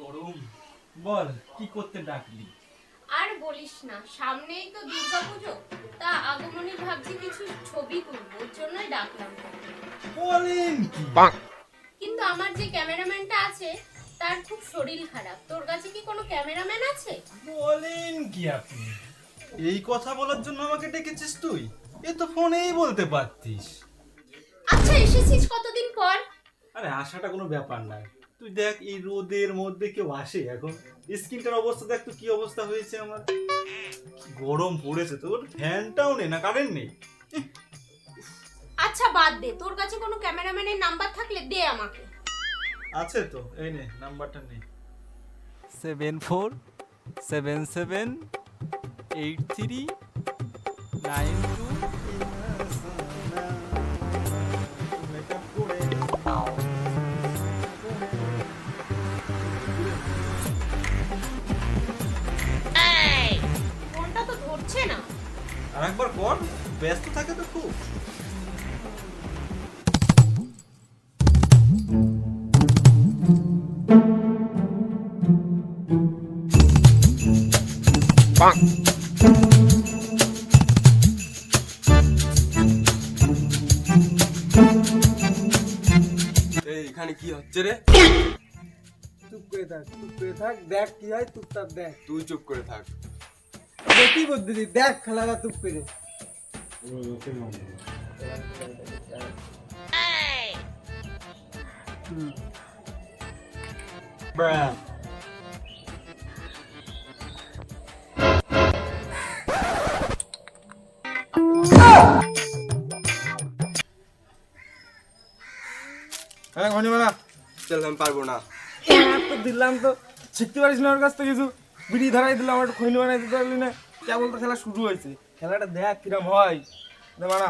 গরম। বল কি করতে ডাকলি? আর বলিস না সামনেই তো দুর্গা তা আগমনী ভাবছি কিছু ছবি তুলবো ওর জন্যই ডাকলাম বলেন কি? কিন্তু আমার যে ক্যামেরাম্যানটা আছে তার খুব শরীর খারাপ। তোর কাছে কি কোনো ক্যামেরাম্যান আছে? বলেন কি আপনি? এই কথা বলার জন্য আমাকে ডেকেছিস তুই? এ তো ফোনেই বলতে পারতিস। আচ্ছা এসেছিস কতদিন পর? আরে আসাটা কোনো ব্যাপার না। তুই দেখ এই রোদের মধ্যে কেউ আসে এখন। স্কিনটার অবস্থা দেখ তো কি অবস্থা হয়েছে আমার। গরম পড়েছে তোর ফ্যানটাও নেই না কারেন্ট নেই। আচ্ছা বাদ দে তোর কাছে কোনো ক্যামেরাম্যানের নাম্বার থাকলে দে আমাকে। আছে তো এই নে নাম্বারটা নে। Seven four seven seven eight three nine two আর একবার কর ব্যস্ত থাকে তো খুব। এখানে কি হচ্ছে রে? চুপ করে থাক চুপ করে থাক দেখ কি হয় চুপচাপ দেখ। তুই চুপ করে থাক। দেখি বুদ্ধি দেখ খেলাটা চুপ করে হ্যাঁ ঘনিমালা চল আমি পারব না। তো দিলাম তো শিখতে পারিস না ওর কাছ থেকে কিছু। বিড়ি ধরাই দিলাম আমার খৈনি বানাই দিতে পারলি না। কেবল তো খেলা শুরু হয়েছে? খেলাটা দেখ কিরম হয়। দে মানা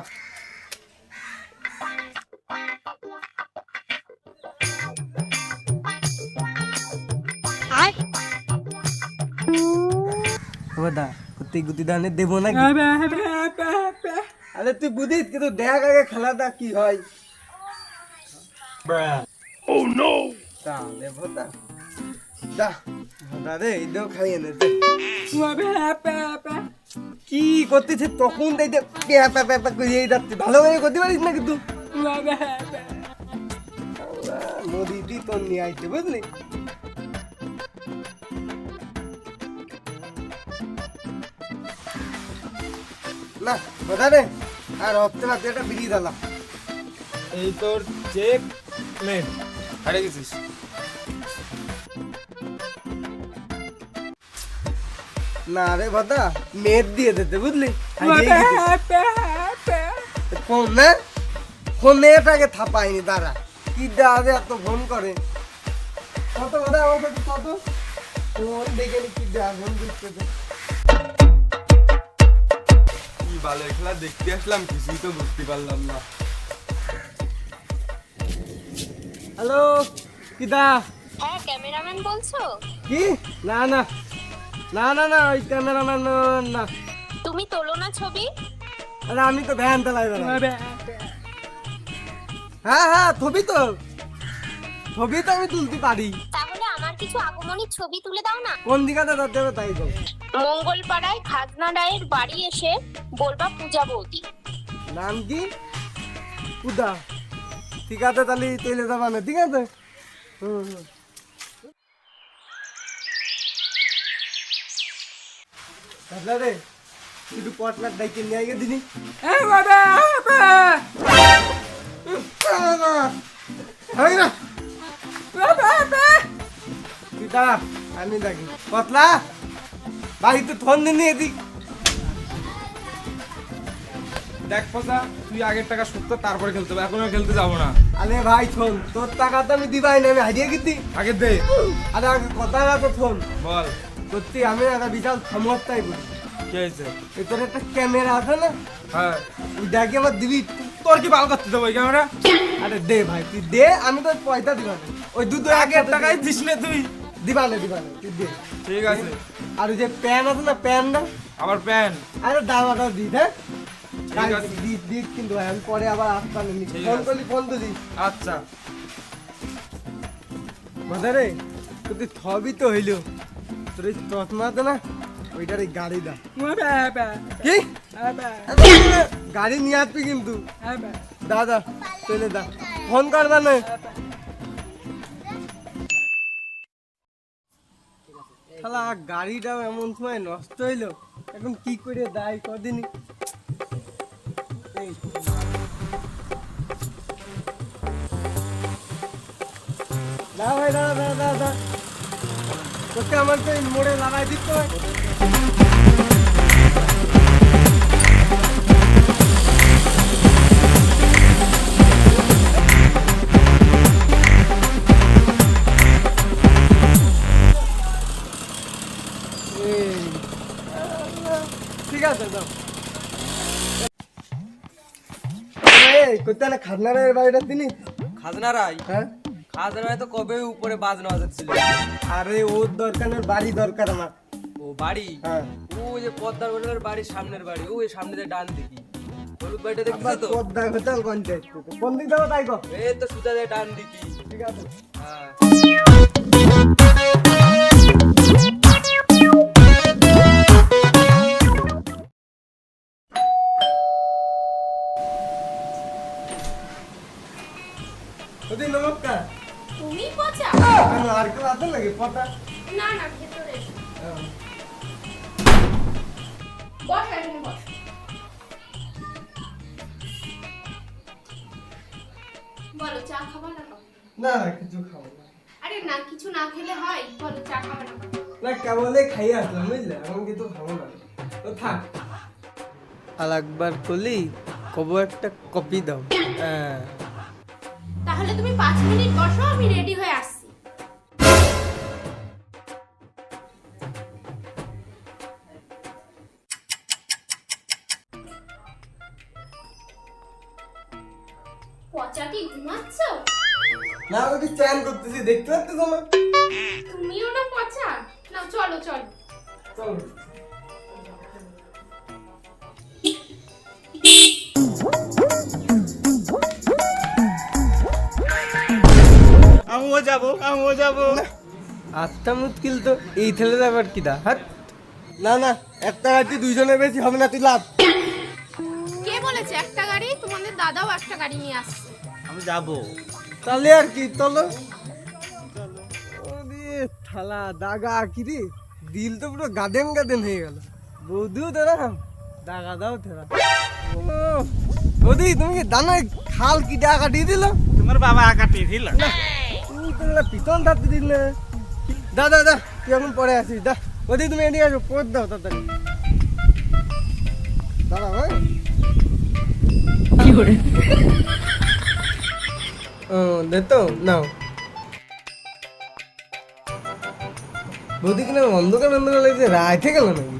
দা কুত্তি গুতি দানে দেবো নাকি? আরে তুই বুঝিস কিন্তু দেখ আগে খেলাটা কি হয়। তা দেবো তা দা দাদা খাইয়ে নে। কি করতেছে তখন দেখতে প্যা প্যা প্যা প্যা করিয়ে যাচ্ছে ভালো করে করতে পারিস না কিন্তু তোর নিয়ে বুঝলি না রে আর হপ্তে একটা বিড়ি দিলাম এই তোর চেক মেন হারে গেছিস না রে ভাদা মেদ দিয়ে দিতে বুঝলি? ফোন না ফোনে? এটাকে থাপায়নি তারা কি দাদা এত ফোন করে? কত কথা আমার কাছে কত? ফোন দেখে নি কি ফোন দিচ্ছে কি বালের খেলা দেখতে আসলাম কিছুই তো বুঝতে পারলাম না। হ্যালো কিদা হ্যাঁ ক্যামেরাম্যান বলছো? কি? না না। না না না ওই ক্যামেরাম্যান না তুমি তোলো না ছবি? আরে আমি তো ভ্যান চালাই বেড়াই। হ্যাঁ হ্যাঁ ছবি তো। ছবি তো আমি তুলতে পারি। তাহলে আমার কিছু আগমনীর ছবি তুলে দাও না? কোন দিকাতে ধরতে হবে তাই তো মঙ্গলপাড়ায় খাজনা রায়ের বাড়ি এসে বলবা পূজা বৌদি। নাম কি? উদা ঠিক আছে তাহলে তেলে যাবা না ঠিক আছে? হুম হুম। রে পটলার ডাইকে নিয়ে আগে দিনি পিতা আমি দেখি। পতলা বাড়িতে ফোন দিনি এদিক। দেখ পচা তুই আগের টাকা শোধ তারপরে খেলতে হবে। এখন আর খেলতে যাব না। আরে ভাই শোন তোর টাকা তো আমি দিবাই না আমি হারিয়ে গেছি। আগে দে। আরে আগে কথা না তো শোন। বল। সত্যি আমি একটা বিশাল সমস্যায় বলি কি হয়েছে? তোর একটা ক্যামেরা আছে না? হ্যাঁ। ওই দেখে আমার দিবি তোর কি বাল করতে দেবো এই ক্যামেরা? আরে দে ভাই তুই দে আমি তোর পয়সা দিব না। ওই দুটো আগের টাকাই দিস না তুই। দিবানে দিবানে তুই দে। ঠিক আছে। আর ওই যে প্যান আছে না প্যানটা? আবার প্যান। আরে দাওয়াটাও দি হ্যাঁ? ঠিক আছে। দি দি কিন্তু ভাই, আমি পরে আবার আসতাম ফোন। করলি ফোন তো দি আচ্ছা। বাজারে তুই থবি তো হইল। তোর এই চশমাতে না ওইটার এই গাড়ি দা কি? গাড়ি নিয়ে আসবি কিন্তু। দাদা চলে দা। ফোন করবা না শালা গাড়িটাও এমন সময় নষ্ট হইল এখন কি করে দায় কদিনই। না ভাই দাদা দাদা দাদা তোকে আমার তো মোড়ে লাগাই দিতে হয়। ঠিক আছে দাও কোথায় না খাজনারের বাড়িটা তিনি খাজনারাই হ্যাঁ। খাজনারাই তো কবে উপরে বাজনা বাজাচ্ছিল? আরে ওর দরকার ওর বাড়ি দরকার আমার। ও বাড়ি? হ্যাঁ। ও যে পদ্মার হোটেলের বাড়ির সামনের বাড়ি। ও এই সামনে দিয়ে ডান দিকি। হলুদ বাড়িটা দেখতেছ তো? পদ্মা হোটেল পঞ্চায়েত কোন দিক যাব তাই কর। এই তো সুতা দিয়ে ডান দিকি। ঠিক আছে। হ্যাঁ। নমস্কার। তুমি পচা? কেন আর কেউ নাকি পটা না না ভেতরে বস এখানে বস। বলো চা খাবা না? না না কিছু খাব না। আরে না কিছু না খেলে হয়? বলো চা খাবা না খাব? না কেবলে খাই আসলাম বুঝলে? এখন কিছু খাব না। তো থাক। আর একবার করলি কব একটা কপি দাও। হ্যাঁ। তাহলে তুমি পাঁচ মিনিট বসো আমি রেডি হয়ে আসছি। পচা কি ঘুমাচ্ছ? না ওকে চ্যান করতেছি দেখতে পাচ্ছ না তুমিও না পচা? না চলো চলো। চলো। আমিও যাব আমিও যাব। আটটা মুশকিল তো এই ছেলে আবার কি দা? হাট। না না একটা গাড়ি দুইজনের বেশি হবে না তুই লাভ। কে বলেছে একটা গাড়ি? তোমাদের দাদাও একটা গাড়ি নিয়ে আসছে। আমি যাব। তাহলে আর কি চলো। থালা দাগা কি রে? দিল তো পুরো গাদেন গাদেন হয়ে গেল। বৌদিও তোরা দাগা দাও তোরা বৌদি তুমি কি দানা খাল কি ডাকা দিয়ে দিল? তোমার বাবা কাটিয়ে দিল? তুমি তো এগুলা পিতন থাকতে দিল। দা দা দা তুই এখন পরে আসিস দা। বৌদি তুমি এদিকে আসো পড় দাও তাড়াতাড়ি। দাঁড়াও হ্যাঁ। ও দে তো নাও। বৌদি কিনা অন্ধকার অন্ধকার লাগছে রাইতে গেল নাকি?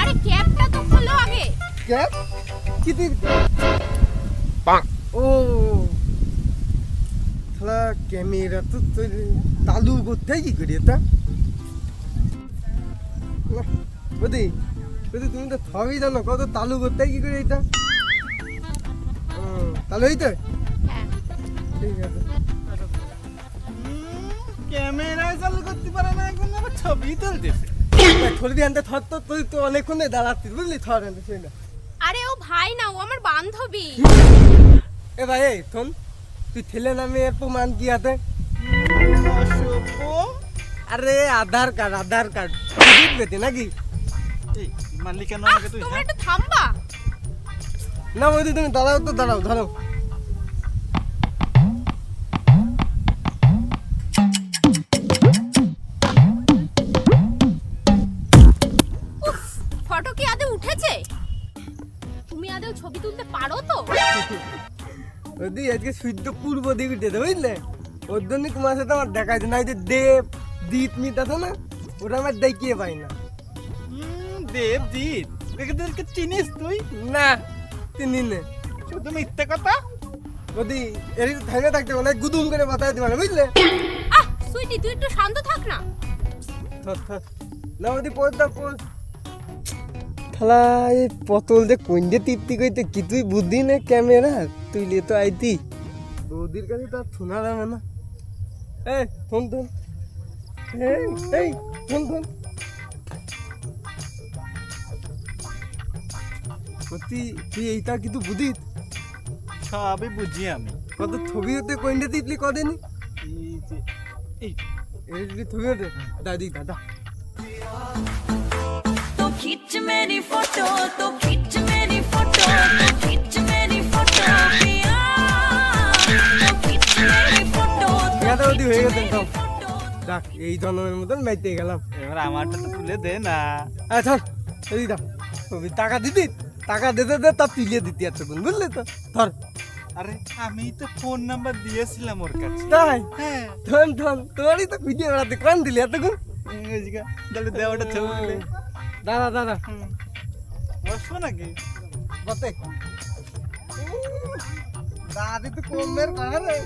আরে ক্যাবটা তো খোলো আগে। ক্যাপ কি তুই ও শালা ক্যামেরা তো তালু করতে কি করি এটা বৌদি বৌদি তুমি তো সবই জানো কত তালু করতে কি করি এটা ও, তালু এই তো হ্যাঁ। ঠিক আছে। ক্যামেরায় চালু করতে পারে না এখন আবার ছবি তুলতেছে। আনতে থর তো তুই তো অনেকক্ষণ দাঁড়াচ্ছিস বুঝলি থর আনতে সেই না। আরে ও ভাই না ও আমার বান্ধবী। এ ভাই শোন তুই ছেলে নামে এর প্রমাণ কি আছে? আরে আধার কার্ড আধার কার্ড। পেতে নাকি? এই মানলি কেন আমাকে তুই তোমরা হ্যাঁ? একটু থামবা। না বৌদি তুমি দাঁড়াও তো দাঁড়াও ধরো। ফটো কি আদৌ উঠেছে? তুমি আদৌ ছবি তুলতে পারো তো? বৌদি আজকে সূর্য পূর্ব দিকে উঠেছে বুঝলে? ওর জন্য তোমার সাথে আমার দেখা আছে না ওই যে দেব দীপ মিত আছে না? ওটা আমার দেখিয়ে পাই না। হুম, দেবজিৎ এদেরকে চিনিস তুই? না চিনি নে। শুধু মিথ্যে কথা? বৌদি এর থাইমে থাকতে অনেক গুদুম করে বাতায় দিবা না বুঝলে? আহ সুইটি তুই একটু শান্ত থাক না। না ওদি পোজ দা পোজ থালা এই পটল যে কইন্ডে টিপতি কইতে কি তুই বুদ্ধি না ক্যামেরা তুই লিয়ে তো আইতি। বৌদির কাছে তো আর শোনা যাবে না। এই ফোন ফোন এই ফোন ফোন সত্যি তুই এইটা কিন্তু বুদ্ধি। সবই বুঝি আমি। কত ছবি হতে কইন্ডে টিপলি কদিনই এই এই ছবি হতে দাদি দাদা। खींच मेरी फोटो तो खींच मेरी फोटो तो खींच मेरी फोटो पिया तो खींच मेरी फोटो ঠিক আছে ওদি হয়ে গেছে তো দেখ এই জন্মের মতন মাইতে গেলাম এবার আমারটা তো তুলে দে না আচ্ছা ধর এই দাও ছবি টাকা দিতি টাকা দিতে দে তা পিলিয়ে দিতি এতক্ষণ বুঝলি তো ধর আরে আমি তো ফোন নাম্বার দিয়েছিলাম ওর কাছে তাই হ্যাঁ ধন ধন তোরই তো ভিডিও বানাতে কোন দিলি এতক্ষণ ইংরেজিকা তাহলে দেওয়াটা ছবি তুলে দাদা দাদা। বসবো নাকি? বসে দাদি তো কমের কার রে